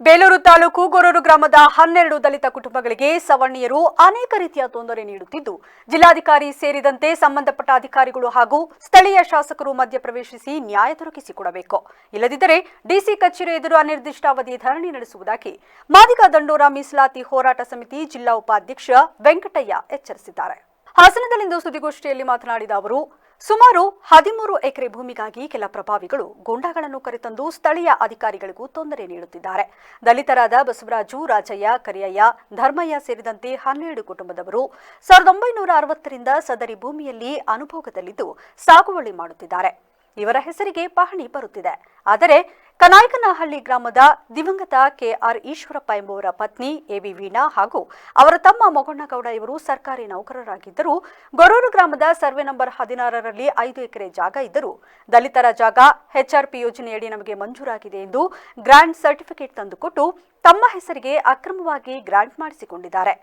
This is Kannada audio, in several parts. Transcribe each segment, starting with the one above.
ಬೇಲೂರು ತಾಲೂಕು ಗೊರೂರು ಗ್ರಾಮದ ಹನ್ನೆರಡು ದಲಿತ ಕುಟುಂಬಗಳಿಗೆ ಸವರ್ಣೀಯರು ಅನೇಕ ರೀತಿಯ ತೊಂದರೆ ನೀಡುತ್ತಿದ್ದು, ಜಿಲ್ಲಾಧಿಕಾರಿ ಸೇರಿದಂತೆ ಸಂಬಂಧಪಟ್ಟ ಅಧಿಕಾರಿಗಳು ಹಾಗೂ ಸ್ಥಳೀಯ ಶಾಸಕರು ಮಧ್ಯಪ್ರವೇಶಿಸಿ ನ್ಯಾಯ ದೊರಕಿಸಿಕೊಡಬೇಕು. ಇಲ್ಲದಿದ್ದರೆ ಡಿಸಿ ಕಚೇರಿ ಎದುರು ಅನಿರ್ದಿಷ್ಟಾವಧಿ ಧರಣಿ ನಡೆಸುವುದಾಗಿ ಮಾದಿಗ ದಂಡೋರ ಮೀಸಲಾತಿ ಹೋರಾಟ ಸಮಿತಿ ಜಿಲ್ಲಾ ಉಪಾಧ್ಯಕ್ಷ ವೆಂಕಟಯ್ಯ ಎಚ್ಚರಿಸಿದ್ದಾರೆ. ಹಾಸನದಲ್ಲಿಂದು ಸುದ್ದಿಗೋಷ್ಠಿಯಲ್ಲಿ ಮಾತನಾಡಿದ ಅವರು, ಸುಮಾರು ಹದಿಮೂರು ಎಕರೆ ಭೂಮಿಗಾಗಿ ಕೆಲ ಪ್ರಭಾವಿಗಳು ಗೂಂಡಾಗಳನ್ನು ಕರೆತಂದು ಸ್ಥಳೀಯ ಅಧಿಕಾರಿಗಳಿಗೂ ತೊಂದರೆ ನೀಡುತ್ತಿದ್ದಾರೆ. ದಲಿತರಾದ ಬಸವರಾಜು, ರಾಜಯ್ಯ, ಕರಿಯಯ್ಯ, ಧರ್ಮಯ್ಯ ಸೇರಿದಂತೆ ಹನ್ನೆರಡು ಕುಟುಂಬದವರು ಸಾವಿರದ ಒಂಬೈನೂರ ಅರವತ್ತರಿಂದ ಸದರಿ ಭೂಮಿಯಲ್ಲಿ ಅನುಭೋಗದಲ್ಲಿದ್ದು ಸಾಗುವಳಿ ಮಾಡುತ್ತಿದ್ದಾರೆ. ಇವರ ಹೆಸರಿಗೆ ಪಹಣಿ ಬರುತ್ತಿದೆ. ಆದರೆ ಕನಾಯಕನಹಳ್ಳಿ ಗ್ರಾಮದ ದಿವಂಗತ ಕೆಆರ್ ಈಶ್ವರಪ್ಪ ಎಂಬುವರ ಪತ್ನಿ ಎಬಿ ವೀಣಾ ಹಾಗೂ ಅವರ ತಮ್ಮ ಮೊಗಣ್ಣಗೌಡ ಇವರು ಸರ್ಕಾರಿ ನೌಕರರಾಗಿದ್ದರು. ಗೊರೂರು ಗ್ರಾಮದ ಸರ್ವೆ ನಂಬರ್ ಹದಿನಾರರಲ್ಲಿ ಐದು ಎಕರೆ ಜಾಗ ಇದ್ದರು ದಲಿತರ ಜಾಗ ಎಚ್ಆರ್ಪಿ ಯೋಜನೆಯಡಿ ನಮಗೆ ಮಂಜೂರಾಗಿದೆ ಎಂದು ಗ್ರಾಂಟ್ ಸರ್ಟಿಫಿಕೇಟ್ ತಂದುಕೊಟ್ಟು ತಮ್ಮ ಹೆಸರಿಗೆ ಅಕ್ರಮವಾಗಿ ಗ್ರಾಂಟ್ ಮಾಡಿಸಿಕೊಂಡಿದ್ದಾರೆ.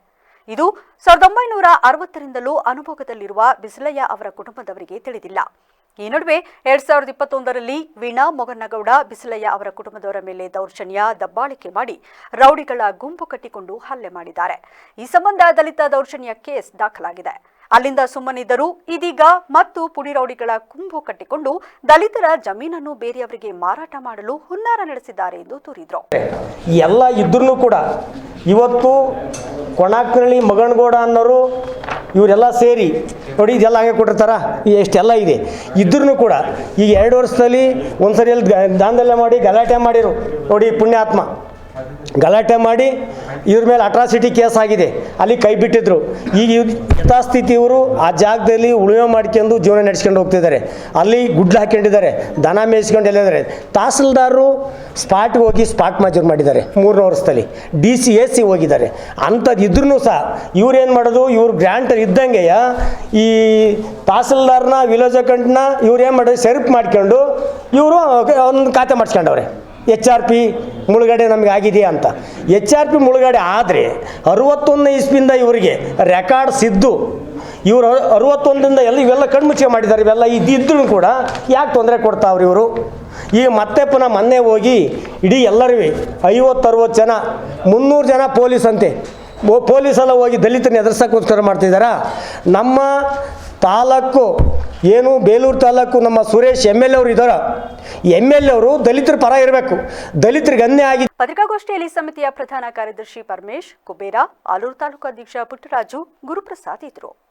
ಇದು ಸಾವಿರದ ಒಂಬೈನೂರ ಅರವತ್ತರಿಂದಲೂ ಅನುಭೋಗದಲ್ಲಿರುವ ಬಿಸಲಯ್ಯ ಅವರ ಕುಟುಂಬದವರಿಗೆ ತಿಳಿದಿಲ್ಲ. ಈ ನಡುವೆ ಎರಡ್ ಸಾವಿರದ ಇಪ್ಪತ್ತೊಂದರಲ್ಲಿ ವೀಣಾ ಮೊಗನಗೌಡ, ಬಿಸಿಲಯ್ಯ ಅವರ ಕುಟುಂಬದವರ ಮೇಲೆ ದೌರ್ಜನ್ಯ, ದಬ್ಬಾಳಿಕೆ ಮಾಡಿ ರೌಡಿಗಳ ಗುಂಪು ಕಟ್ಟಿಕೊಂಡು ಹಲ್ಲೆ ಮಾಡಿದ್ದಾರೆ. ಈ ಸಂಬಂಧ ದಲಿತ ದೌರ್ಜನ್ಯ ಕೇಸ್ ದಾಖಲಾಗಿದೆ. ಅಲ್ಲಿಂದ ಸುಮ್ಮನಿದ್ದರು ಇದೀಗ ಮತ್ತು ಪುಡಿ ರೌಡಿಗಳ ಕುಂಭು ಕಟ್ಟಿಕೊಂಡು ದಲಿತರ ಜಮೀನನ್ನು ಬೇರೆಯವರಿಗೆ ಮಾರಾಟ ಮಾಡಲು ಹುನ್ನಾರ ನಡೆಸಿದ್ದಾರೆ ಎಂದು ದೂರಿದ್ರು. ಎಲ್ಲ ಇದ್ರೂ ಕೂಡ ಇವತ್ತು ಕೊಣಾಕ್ನಳ್ಳಿ, ಮಗನಗೌಡ ಅನ್ನೋರು ಇವರೆಲ್ಲ ಸೇರಿ ನೋಡಿ ಇದೆಲ್ಲ ಹಾಗೆ ಕೊಟ್ಟಿರ್ತಾರ ಎಷ್ಟೆಲ್ಲ ಇದೆ. ಇದ್ರೂ ಕೂಡ ಈಗ ಎರಡು ವರ್ಷದಲ್ಲಿ ಒಂದ್ಸರಿ ಅಲ್ಲಿ ದಾಂಧಲ್ಯ ಮಾಡಿ ಗಲಾಟೆ ಮಾಡಿರು, ನೋಡಿ ಪುಣ್ಯಾತ್ಮ. ಗಲಾಟೆ ಮಾಡಿ ಇವ್ರ ಮೇಲೆ ಅಟ್ರಾಸಿಟಿ ಕೇಸ್ ಆಗಿದೆ. ಅಲ್ಲಿ ಕೈ ಬಿಟ್ಟಿದ್ರು. ಈಗ ಯಥಾಸ್ಥಿತಿ ಇವರು ಆ ಜಾಗದಲ್ಲಿ ಉಳುಮೆ ಮಾಡ್ಕೊಂಡು ಜೀವನ ನಡೆಸ್ಕೊಂಡು ಹೋಗ್ತಿದ್ದಾರೆ. ಅಲ್ಲಿ ಗುಡ್ಲು ಹಾಕೊಂಡಿದ್ದಾರೆ ದನ ಮೇಯಿಸ್ಕೊಂಡು ಎಲ್ಲಿದ್ದಾರೆ? ತಹಸೀಲ್ದಾರರು ಸ್ಪಾಟ್ಗೆ ಹೋಗಿ ಸ್ಪಾಟ್ ಮಂಜೂರು ಮಾಡಿದ್ದಾರೆ. ಮೂರನೇ ವರ್ಷದಲ್ಲಿ. ಡಿ ಸಿ ಎ ಸಿ ಹೋಗಿದ್ದಾರೆ. ಅಂಥದ್ದು ಇದ್ರೂ ಸಹ ಇವ್ರೇನು ಮಾಡೋದು? ಇವ್ರು ಗ್ರ್ಯಾಂಟರ್ ಇದ್ದಂಗೆಯ ಈ ತಹಸೀಲ್ದಾರ್ನ ವಿಲೇಜ್ ಅಕೌಂಟ್ನ ಇವ್ರು ಏನು ಮಾಡೋದು? ಸೆರ್ಪ್ ಮಾಡ್ಕೊಂಡು ಇವರು ಒಂದು ಖಾತೆ ಮಾಡಿಸ್ಕೊಂಡವ್ರೆ. ಎಚ್ ಆರ್ ಪಿ ಮುಳುಗಡೆ ನಮಗೆ ಆಗಿದೆಯಾ ಅಂತ. ಎಚ್ ಆರ್ ಪಿ ಮುಳುಗಡೆ ಆದರೆ ಅರುವತ್ತೊಂದನೇ ಇಸ್ಪಿಂದ ಇವರಿಗೆ ರೆಕಾರ್ಡ್ಸ್ ಇದ್ದು ಇವರು ಅರುವತ್ತೊಂದರಿಂದ ಎಲ್ಲ ಇವೆಲ್ಲ ಕಣ್ಮುಚ್ಚೆ ಮಾಡಿದ್ದಾರೆ, ಇವೆಲ್ಲ ಇದ್ದಿದ್ರೂ ಕೂಡ ಯಾಕೆ ತೊಂದರೆ ಕೊಡ್ತಾವ್ರಿ ಇವರು? ಈಗ ಮತ್ತೆ ಪುನಃ ಮೊನ್ನೆ ಹೋಗಿ ಇಡೀ ಎಲ್ಲರೂ ಐವತ್ತರವತ್ತು ಜನ, ಮುನ್ನೂರು ಜನ ಪೊಲೀಸ್ ಅಂತೆ. ಪೊಲೀಸೆಲ್ಲ ಹೋಗಿ ದಲಿತನ ಎದುರಿಸೋಕ್ಕೋಸ್ಕರ ಮಾಡ್ತಿದ್ದಾರಾ? ನಮ್ಮ ತಾಲೂಕು, ಏನು ಬೇಲೂರು ತಾಲೂಕು, ನಮ್ಮ ಸುರೇಶ್ ಎಂ ಎಲ್ ಅವರು ಇದ್ದಾರ. ಎಂ ಎಲ್ ಅವರು ದಲಿತರ ಪರ ಇರಬೇಕು. ದಲಿತರಿಗೆ ಅನ್ಯಾಯ ಆಗಿ ಪತ್ರಿಕಾಗೋಷ್ಠಿಯಲ್ಲಿ ಸಮಿತಿಯ ಪ್ರಧಾನ ಕಾರ್ಯದರ್ಶಿ ಪರಮೇಶ್, ಕುಬೇರ, ಆಲೂರು ತಾಲೂಕು ಅಧ್ಯಕ್ಷ ಪುಟ್ಟರಾಜು, ಗುರುಪ್ರಸಾದ್ ಇದ್ರು.